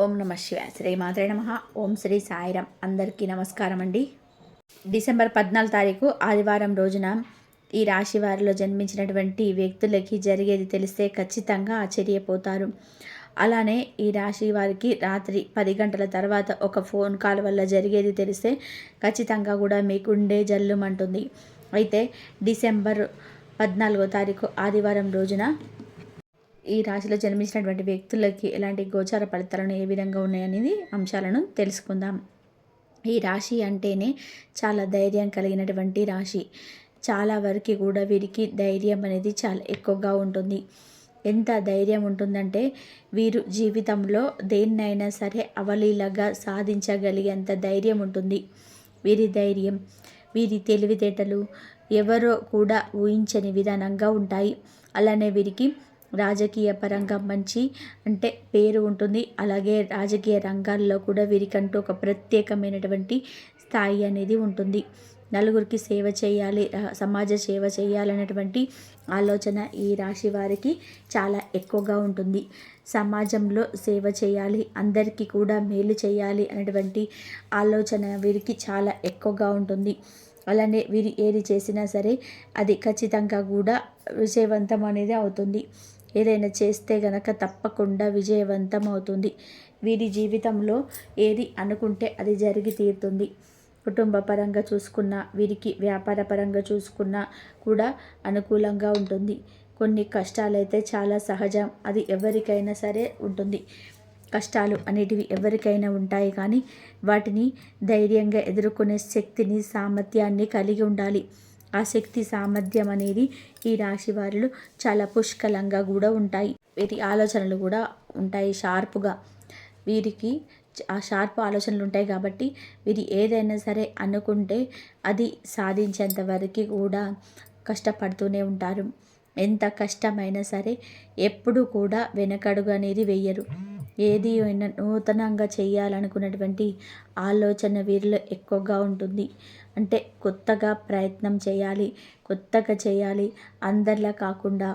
ఓం నమ శివాయ. శ్రీ మాత్రే నమ. ఓం శ్రీ సాయిరం. అందరికీ నమస్కారం అండి డిసెంబర్ పద్నాలుగు తారీఖు ఆదివారం రోజున ఈ రాశి వారిలో జన్మించినటువంటి వ్యక్తులకి జరిగేది తెలిస్తే ఖచ్చితంగా ఆశ్చర్యపోతారు. అలానే ఈ రాశి వారికి రాత్రి పది గంటల తర్వాత ఒక ఫోన్ కాల్ వల్ల జరిగేది తెలిస్తే ఖచ్చితంగా కూడా మీకుండే జల్లుమంటుంది. అయితే డిసెంబర్ పద్నాలుగో తారీఖు ఆదివారం రోజున ఈ రాశిలో జన్మించినటువంటి వ్యక్తులకి ఎలాంటి గోచార ఫలితాలను ఏ విధంగా ఉన్నాయనేది అంశాలను తెలుసుకుందాం. ఈ రాశి అంటేనే చాలా ధైర్యం కలిగినటువంటి రాశి. చాలా వరకు కూడా వీరికి ధైర్యం అనేది చాలా ఎక్కువగా ఉంటుంది. ఎంత ధైర్యం ఉంటుందంటే వీరు జీవితంలో దేన్నైనా సరే అవలీలగా సాధించగలిగేంత ధైర్యం ఉంటుంది. వీరి ధైర్యం వీరి తెలివితేటలు ఎవరో కూడా ఊహించని విధానంగా ఉంటాయి. అలానే వీరికి రాజకీయ పరంగా మంచి అంటే పేరు ఉంటుంది. అలాగే రాజకీయ రంగాల్లో కూడా వీరికంటూ ఒక ప్రత్యేకమైనటువంటి స్థాయి అనేది ఉంటుంది. నలుగురికి సేవ చేయాలి సమాజ సేవ చేయాలనేటువంటి ఆలోచన ఈ రాశి వారికి చాలా ఎక్కువగా ఉంటుంది. సమాజంలో సేవ చేయాలి అందరికీ కూడా మేలు చేయాలి అనేటువంటి ఆలోచన వీరికి చాలా ఎక్కువగా ఉంటుంది. అలానే వీరు ఏది చేసినా సరే అది ఖచ్చితంగా కూడా విజయవంతం అనేది అవుతుంది. ఏదైనా చేస్తే గనక తప్పకుండా విజయవంతం అవుతుంది వీరి జీవితంలో ఏది అనుకుంటే అది జరిగి తీరుతుంది. కుటుంబ పరంగా చూసుకున్న వీరికి వ్యాపార పరంగా చూసుకున్నా కూడా అనుకూలంగా ఉంటుంది. కొన్ని కష్టాలైతే చాలా సహజం. అది ఎవరికైనా సరే ఉంటుంది. కష్టాలు అనేటివి ఎవరికైనా ఉంటాయి కానీ వాటిని ధైర్యంగా ఎదుర్కొనే శక్తిని సామర్థ్యాన్ని కలిగి ఉండాలి. ఆ శక్తి సామర్థ్యం అనేది ఈ రాశి వారిలో చాలా పుష్కలంగా కూడా ఉంటాయి. వీరి ఆలోచనలు కూడా ఉంటాయి షార్ప్గా. వీరికి ఆ షార్ప్ ఆలోచనలు ఉంటాయి కాబట్టి వీరి ఏదైనా సరే అనుకుంటే అది సాధించేంత వరకు కూడా కష్టపడుతూనే ఉంటారు. ఎంత కష్టమైనా సరే ఎప్పుడు కూడా వెనకడుగు అనేది వేయరు. ఏది అయినా నూతనంగా చేయాలనుకున్నటువంటి ఆలోచన వీరిలో ఎక్కువగా ఉంటుంది. అంటే కొత్తగా ప్రయత్నం చేయాలి కొత్తగా చేయాలి అందరిలా కాకుండా.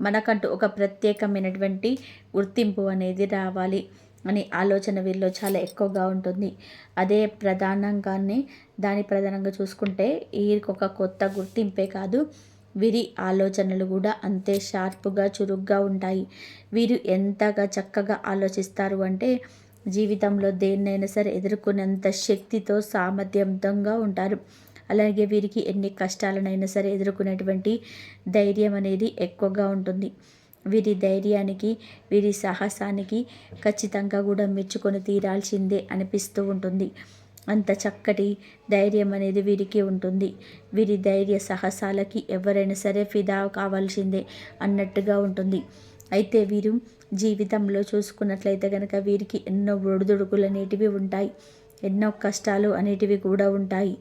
మనకంటూ ఒక ప్రత్యేకమైనటువంటి గుర్తింపు అనేది రావాలి అనే ఆలోచన వీళ్ళలో చాలా ఎక్కువగా ఉంటుంది. అదే ప్రధానంగానే దాని ప్రధానంగా చూసుకుంటే వీరికి ఒక కొత్త గుర్తింపే కాదు వీరి ఆలోచనలు కూడా అంతే షార్ప్గా చురుగ్గా ఉంటాయి. వీరు ఎంతగా చక్కగా ఆలోచిస్తారు అంటే జీవితంలో దేన్నైనా సరే ఎదుర్కొనేంత శక్తితో సామర్థ్యంతంగా ఉంటారు. అలాగే వీరికి ఎన్ని కష్టాలనైనా సరే ఎదుర్కొనేటువంటి ధైర్యం అనేది ఎక్కువగా ఉంటుంది. వీరి ధైర్యానికి వీరి సాహసానికి ఖచ్చితంగా కూడా మెచ్చుకొని తీరాల్సిందే అనిపిస్తూ ఉంటుంది. అంత చక్కటి ధైర్యం అనేది వీరికి ఉంటుంది. వీరి ధైర్య సాహసాలకి ఎవరైనా సరే ఫిదా కావాల్సిందే అన్నట్టుగా ఉంటుంది. అయితే వీరు జీవితంలో చూసుకున్నట్లయితే కనుక వీరికి ఎన్నో ఒడిదుడుకులు అనేటివి ఉంటాయి. ఎన్నో కష్టాలు అనేటివి కూడా ఉంటాయి.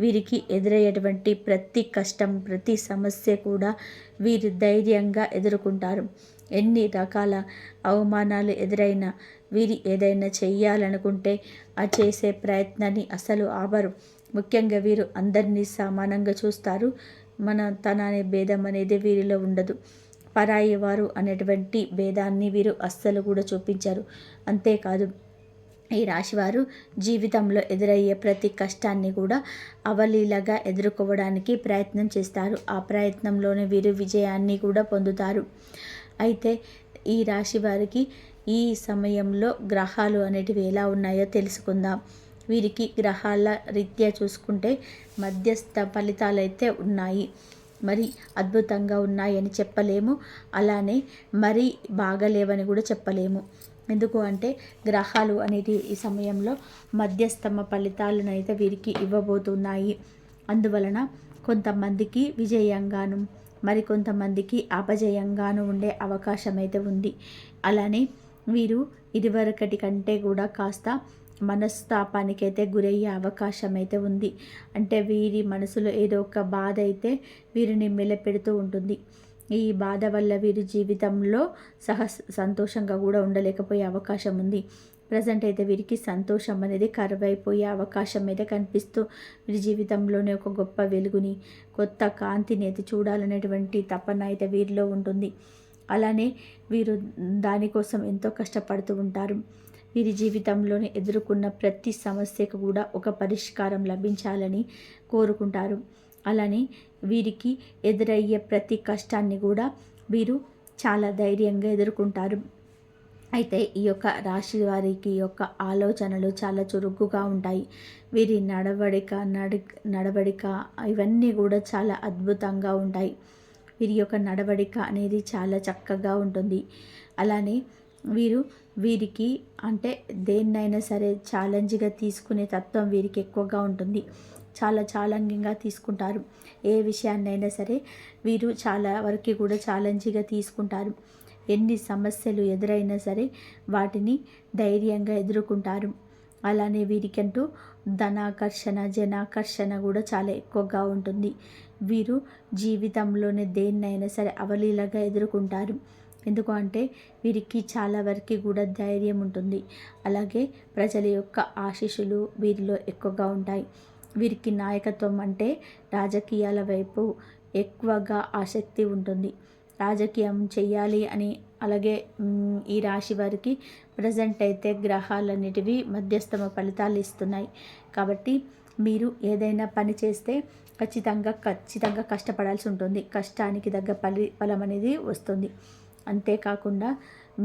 వీరికి ఎదురయ్యేటువంటి ప్రతి కష్టం ప్రతి సమస్య కూడా వీరు ధైర్యంగా ఎదుర్కొంటారు. ఎన్ని రకాల అవమానాలు ఎదురైనా వీరి ఏదైనా చెయ్యాలనుకుంటే ఆ చేసే ప్రయత్నాన్ని అసలు ఆపరు. ముఖ్యంగా వీరు అందరినీ సమానంగా చూస్తారు. మన తన అనే భేదం అనేది వీరిలో ఉండదు. పరాయి వారు అనేటువంటి భేదాన్ని వీరు అస్సలు కూడా చూపించారు. అంతేకాదు ఈ రాశివారు జీవితంలో ఎదురయ్యే ప్రతి కష్టాన్ని కూడా అవలీలగా ఎదుర్కోవడానికి ప్రయత్నం చేస్తారు. ఆ ప్రయత్నంలోనే వీరు విజయాన్ని కూడా పొందుతారు. అయితే ఈ రాశి వారికి ఈ సమయంలో గ్రహాలు అనేటివి ఎలా ఉన్నాయో తెలుసుకుందాం. వీరికి గ్రహాల రీత్యా చూసుకుంటే మధ్యస్థ ఫలితాలు అయితే ఉన్నాయి. మరి అద్భుతంగా ఉన్నాయని చెప్పలేము. అలానే మరీ బాగలేవని కూడా చెప్పలేము. ఎందుకు అంటే గ్రహాలు అనేది ఈ సమయంలో మధ్యస్థమ ఫలితాలను అయితే వీరికి ఇవ్వబోతున్నాయి. అందువలన కొంతమందికి విజయంగాను మరికొంతమందికి అపజయంగాను ఉండే అవకాశం అయితే ఉంది. అలానే వీరు ఇదివరకటి కంటే కూడా కాస్త మనస్తాపానికైతే గురయ్యే అవకాశం అయితే ఉంది. అంటే వీరి మనసులో ఏదో ఒక బాధ అయితే వీరిని మెలపెడుతూ ఉంటుంది. ఈ బాధ వల్ల వీరి జీవితంలో సహ సంతోషంగా కూడా ఉండలేకపోయే అవకాశం ఉంది. ప్రజెంట్ అయితే వీరికి సంతోషం అనేది కరువైపోయే అవకాశం అయితే కనిపిస్తూ వీరి జీవితంలోనే ఒక గొప్ప వెలుగుని కొత్త కాంతిని అయితే చూడాలనేటువంటి తపన అయితే వీరిలో ఉంటుంది. అలానే వీరు దానికోసం ఎంతో కష్టపడుతూ ఉంటారు. వీరి జీవితంలోనే ఎదుర్కొన్న ప్రతి సమస్యకు కూడా ఒక పరిష్కారం లభించాలని కోరుకుంటారు. అలానే వీరికి ఎదురయ్యే ప్రతి కష్టాన్ని కూడా వీరు చాలా ధైర్యంగా ఎదుర్కొంటారు. అయితే ఈ యొక్క రాశి వారికి యొక్క ఆలోచనలు చాలా చురుకుగా ఉంటాయి. వీరి నడవడిక నడి నడవడిక ఇవన్నీ కూడా చాలా అద్భుతంగా ఉంటాయి. వీరి యొక్క నడవడిక అనేది చాలా చక్కగా ఉంటుంది. అలానే వీరు వీరికి అంటే దేన్నైనా సరే ఛాలెంజ్గా తీసుకునే తత్వం వీరికి ఎక్కువగా ఉంటుంది. చాలా ఛాలెంజింగ్గా తీసుకుంటారు. ఏ విషయాన్నైనా సరే వీరు చాలా వరకు కూడా ఛాలెంజ్గా తీసుకుంటారు. ఎన్ని సమస్యలు ఎదురైనా సరే వాటిని ధైర్యంగా ఎదుర్కొంటారు. అలానే వీరికంటూ ధనాకర్షణ జనాకర్షణ కూడా చాలా ఎక్కువగా ఉంటుంది. వీరు జీవితంలోనే దేన్నైనా సరే అవలీలగా ఎదుర్కొంటారు. ఎందుకు అంటే వీరికి చాలా వరకు కూడా ధైర్యం ఉంటుంది. అలాగే ప్రజల యొక్క ఆశీస్సులు వీరిలో ఎక్కువగా ఉంటాయి. వీరికి నాయకత్వం అంటే రాజకీయాల వైపు ఎక్కువగా ఆసక్తి ఉంటుంది. రాజకీయం చేయాలి అని అలాగే ఈ రాశి వారికి ప్రజెంట్ అయితే గ్రహాలన్నిటివి మధ్యస్థమ ఫలితాలు ఇస్తున్నాయి. కాబట్టి మీరు ఏదైనా పని చేస్తే ఖచ్చితంగా ఖచ్చితంగా కష్టపడాల్సి ఉంటుంది. కష్టానికి తగ్గ ఫలి ఫలం అనేది వస్తుంది. అంతేకాకుండా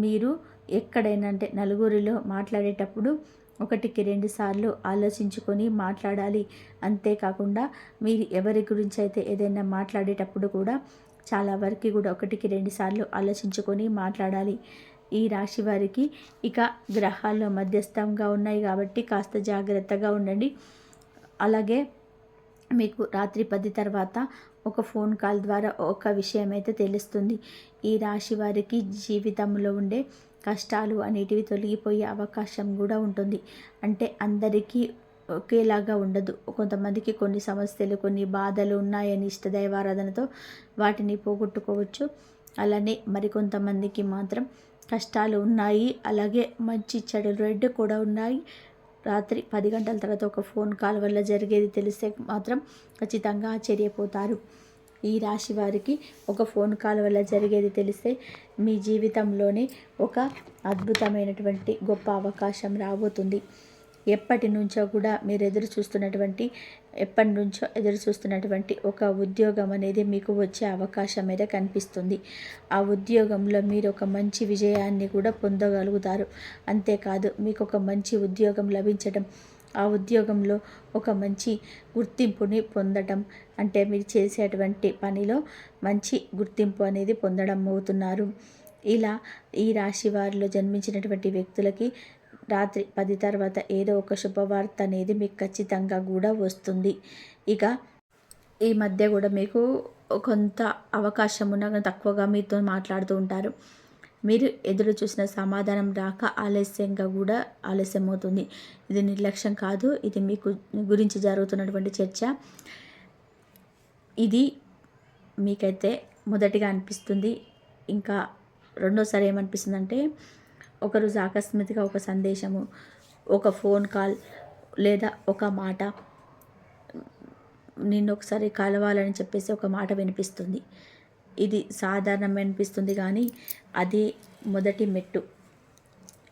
మీరు ఎక్కడైనా అంటే నలుగురిలో మాట్లాడేటప్పుడు ఒకటికి రెండు సార్లు ఆలోచించుకొని మాట్లాడాలి. అంతేకాకుండా మీరు ఎవరి గురించి అయితే ఏదైనా మాట్లాడేటప్పుడు కూడా చాలా వరకు కూడా ఒకటికి రెండు సార్లు ఆలోచించుకొని మాట్లాడాలి. ఈ రాశి వారికి ఇక గ్రహాల్లో మధ్యస్థంగా ఉన్నాయి కాబట్టి కాస్త జాగ్రత్తగా ఉండండి. అలాగే మీకు రాత్రి పది తర్వాత ఒక ఫోన్ కాల్ ద్వారా ఒక విషయం అయితే తెలుస్తుంది. ఈ రాశి వారికి జీవితంలో ఉండే కష్టాలు అనేటివి తొలగిపోయే అవకాశం కూడా ఉంటుంది. అంటే అందరికీ ఒకేలాగా ఉండదు. కొంతమందికి కొన్ని సమస్యలు కొన్ని బాధలు ఉన్నాయని ఇష్టదైవారాధనతో వాటిని పోగొట్టుకోవచ్చు. అలానే మరికొంతమందికి మాత్రం కష్టాలు ఉన్నాయి. అలాగే మంచి చెడు రెడ్డు కూడా ఉన్నాయి. రాత్రి పది గంటల తర్వాత ఒక ఫోన్ కాల్ వల్ల జరిగేది తెలిస్తే మాత్రం ఖచ్చితంగా ఆశ్చర్యపోతారు. ఈ రాశి వారికి ఒక ఫోన్ కాల్ వల్ల జరిగేది తెలిస్తే మీ జీవితంలోనే ఒక అద్భుతమైనటువంటి గొప్ప అవకాశం రాబోతుంది. ఎప్పటి నుంచో కూడా మీరు ఎదురు చూస్తున్నటువంటి ఎప్పటి నుంచో ఎదురు చూస్తున్నటువంటి ఒక ఉద్యోగం అనేది మీకు వచ్చే అవకాశం అయితే కనిపిస్తుంది. ఆ ఉద్యోగంలో మీరు ఒక మంచి విజయాన్ని కూడా పొందగలుగుతారు. అంతేకాదు మీకు ఒక మంచి ఉద్యోగం లభించడం ఆ ఉద్యోగంలో ఒక మంచి గుర్తింపుని పొందడం అంటే మీరు చేసేటువంటి పనిలో మంచి గుర్తింపు అనేది పొందడం అవుతున్నారు. ఇలా ఈ రాశి వారిలో జన్మించినటువంటి వ్యక్తులకి రాత్రి పది తర్వాత ఏదో ఒక శుభవార్త అనేది మీకు ఖచ్చితంగా కూడా వస్తుంది. ఇక ఈ మధ్య కూడా మీకు కొంత అవకాశం ఉన్న తక్కువగా మీతో మాట్లాడుతూ ఉంటారు. మీరు ఎదురు చూసిన సమాధానం రాక ఆలస్యంగా కూడా ఆలస్యం అవుతుంది ఇది నిర్లక్ష్యం కాదు ఇది మీకు గురించి జరుగుతున్నటువంటి చర్చ. ఇది మీకైతే మొదటిగా అనిపిస్తుంది. ఇంకా రెండోసారి ఏమనిపిస్తుంది అంటే ఒకరోజు ఆకస్మికగా ఒక సందేశము ఒక ఫోన్ కాల్ లేదా ఒక మాట నిన్ను ఒకసారి కలవాలని చెప్పేసి ఒక మాట వినిపిస్తుంది. ఇది సాధారణం అనిపిస్తుంది కానీ అది మొదటి మెట్టు.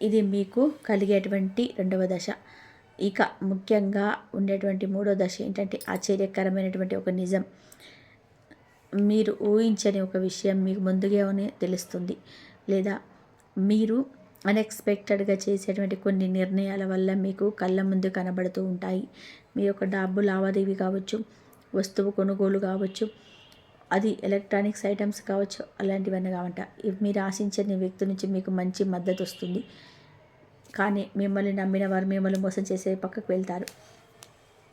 ఇది మీకు కలిగేటువంటి రెండవ దశ. ఇక ముఖ్యంగా ఉండేటువంటి మూడో దశ ఏంటంటే ఆశ్చర్యకరమైనటువంటి ఒక నిజం. మీరు ఊహించని ఒక విషయం మీకు ముందుగానే తెలుస్తుంది. లేదా మీరు అన్ఎక్స్పెక్టెడ్గా చేసేటువంటి కొన్ని నిర్ణయాల వల్ల మీకు కళ్ళ ముందు కనబడుతూ ఉంటాయి. మీ యొక్క డబ్బు లావాదేవీ కావచ్చు వస్తువు కొనుగోలు కావచ్చు అది ఎలక్ట్రానిక్స్ ఐటమ్స్ కావచ్చు అలాంటివన్నీ కావంట. మీరు ఆశించని వ్యక్తి నుంచి మీకు మంచి మద్దతు వస్తుంది. కానీ మిమ్మల్ని నమ్మిన వారు మిమ్మల్ని మోసం చేసే పక్కకు వెళ్తారు.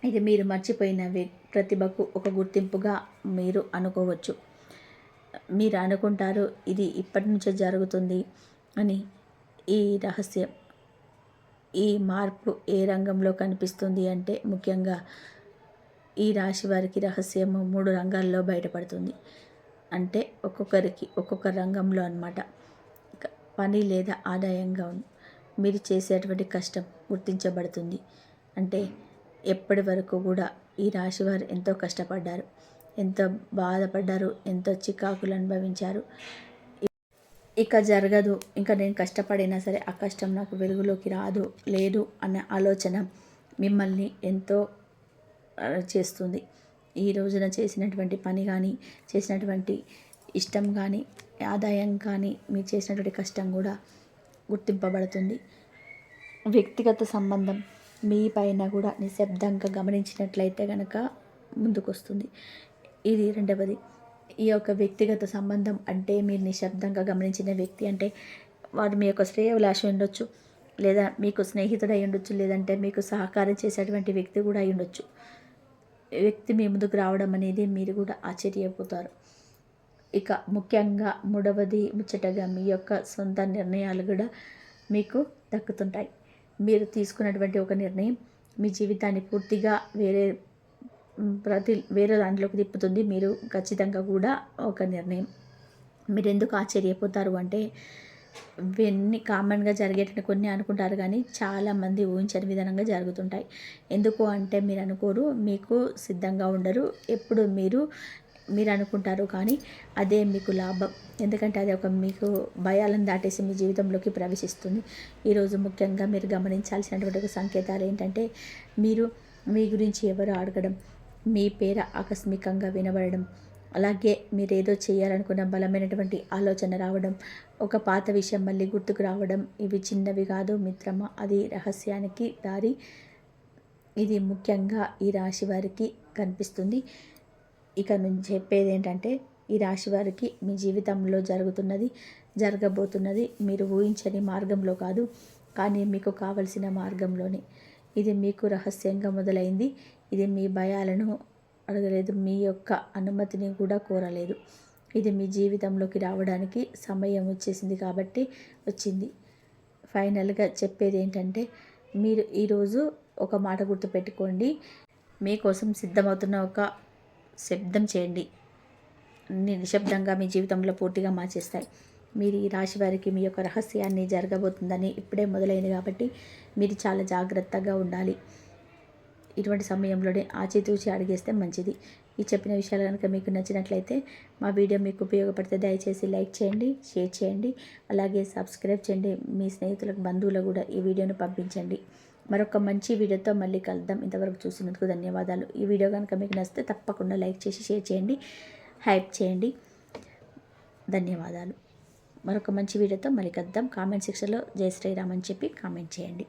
ఇది మీరు మర్చిపోయిన ప్రతిభకు ఒక గుర్తింపుగా మీరు అనుకోవచ్చు. మీరు అనుకుంటారు ఇది ఇప్పటి నుంచే జరుగుతుంది అని ఈ రహస్యం ఈ మార్పు ఏ రంగంలో కనిపిస్తుంది అంటే ముఖ్యంగా ఈ రాశి వారికి రహస్యము మూడు రంగాల్లో బయటపడుతుంది. అంటే ఒక్కొక్కరికి ఒక్కొక్క రంగంలో అనమాట పని లేదా ఆదాయంగా మీరు చేసేటువంటి కష్టం గుర్తించబడుతుంది. అంటే ఎప్పటి వరకు కూడా ఈ రాశివారు ఎంతో కష్టపడ్డారు ఎంతో బాధపడ్డారు ఎంతో చికాకులు అనుభవించారు. ఇక జరగదు. ఇంకా నేను కష్టపడినా సరే ఆ కష్టం నాకు వెలుగులోకి రాదు లేదు అనే ఆలోచన మిమ్మల్ని ఎంతో చేస్తుంది. ఈ రోజున చేసినటువంటి పని కానీ చేసినటువంటి ఇష్టం కానీ ఆదాయం కానీ మీరు చేసినటువంటి కష్టం కూడా గుర్తింపబడుతుంది. వ్యక్తిగత సంబంధం మీ పైన కూడా నిశ్శబ్దంగా గమనించినట్లయితే కనుక ముందుకొస్తుంది. ఇది రెండవది. ఈ యొక్క వ్యక్తిగత సంబంధం అంటే మీరు నిశ్శబ్దంగా గమనించిన వ్యక్తి అంటే వాడు మీ యొక్క శ్రేయభిలాష ఉండొచ్చు లేదా మీకు స్నేహితుడు అయి ఉండొచ్చు లేదంటే మీకు సహకారం చేసేటువంటి వ్యక్తి కూడా అయి ఉండొచ్చు. వ్యక్తి మీ ముందుకు రావడం అనేది మీరు కూడా ఆశ్చర్యపోతారు. ఇక ముఖ్యంగా మూడవది ముచ్చటగా మీ యొక్క సొంత నిర్ణయాలు కూడా మీకు దక్కుతుంటాయి. మీరు తీసుకున్నటువంటి ఒక నిర్ణయం మీ జీవితాన్ని పూర్తిగా వేరే ప్రతి వేరే దాంట్లోకి తిప్పుతుంది. మీరు ఖచ్చితంగా కూడా ఒక నిర్ణయం. మీరు ఎందుకు ఆశ్చర్యపోతారు అంటే ఇవన్నీ కామన్గా జరిగేటట్టు కొన్ని అనుకుంటారు కానీ చాలామంది ఊహించని విధానంగా జరుగుతుంటాయి. ఎందుకు అంటే మీరు అనుకోరు మీకు సిద్ధంగా ఉండరు. ఎప్పుడు మీరు మీరు అనుకుంటారు కానీ అదే మీకు లాభం. ఎందుకంటే అది ఒక మీకు భయాలను దాటేసి మీ జీవితంలోకి ప్రవేశిస్తుంది. ఈరోజు ముఖ్యంగా మీరు గమనించాల్సినటువంటి ఒక సంకేతాలు ఏంటంటే మీరు మీ గురించి ఎవరు అడగడం మీ పేర ఆకస్మికంగా వినబడడం. అలాగే మీరేదో చేయాలనుకున్న బలమైనటువంటి ఆలోచన రావడం ఒక పాత విషయం మళ్ళీ గుర్తుకు రావడం ఇవి చిన్నవి కాదు మిత్రమా అది రహస్యానికి దారి. ఇది ముఖ్యంగా ఈ రాశి వారికి కనిపిస్తుంది. ఇక నుంచి చెప్పేది ఏంటంటే ఈ రాశి వారికి మీ జీవితంలో జరుగుతున్నది జరగబోతున్నది మీరు ఊహించని మార్గంలో కాదు కానీ మీకు కావలసిన మార్గంలోనే. ఇది మీకు రహస్యంగా మొదలైంది. ఇది మీ భయాలను అడగలేదు మీ యొక్క అనుమతిని కూడా కోరలేదు. ఇది మీ జీవితంలోకి రావడానికి సమయం వచ్చేసింది కాబట్టి వచ్చింది. ఫైనల్గా చెప్పేది ఏంటంటే మీరు ఈరోజు ఒక మాట గుర్తుపెట్టుకోండి. మీకోసం సిద్ధమవుతున్న ఒక శబ్దం చేయండి. అన్ని నిశ్శబ్దంగా మీ జీవితంలో పూర్తిగా మార్చేస్తాయి. మీరు ఈ రాశి వారికి మీ యొక్క రహస్యాన్ని జరగబోతుందని ఇప్పుడే మొదలైంది కాబట్టి మీరు చాలా జాగ్రత్తగా ఉండాలి. ఇటువంటి సమయంలోనే ఆచితూచి అడిగేస్తే మంచిది. ఈ చెప్పిన విషయాలు కనుక మీకు నచ్చినట్లయితే మా వీడియో మీకు ఉపయోగపడితే దయచేసి లైక్ చేయండి షేర్ చేయండి అలాగే సబ్స్క్రైబ్ చేయండి. మీ స్నేహితులకు బంధువులకు కూడా ఈ వీడియోను పంపించండి. మరొక మంచి వీడియోతో మళ్ళీ కలుద్దాం. ఇంతవరకు చూసినందుకు ధన్యవాదాలు. ఈ వీడియో కనుక మీకు నచ్చితే తప్పకుండా లైక్ చేసి షేర్ చేయండి హైప్ చేయండి. ధన్యవాదాలు. మరొక మంచి వీడియోతో మళ్ళీ కలుద్దాం. కామెంట్ సెక్షన్లో జై శ్రీరామ్ అని చెప్పి కామెంట్ చేయండి.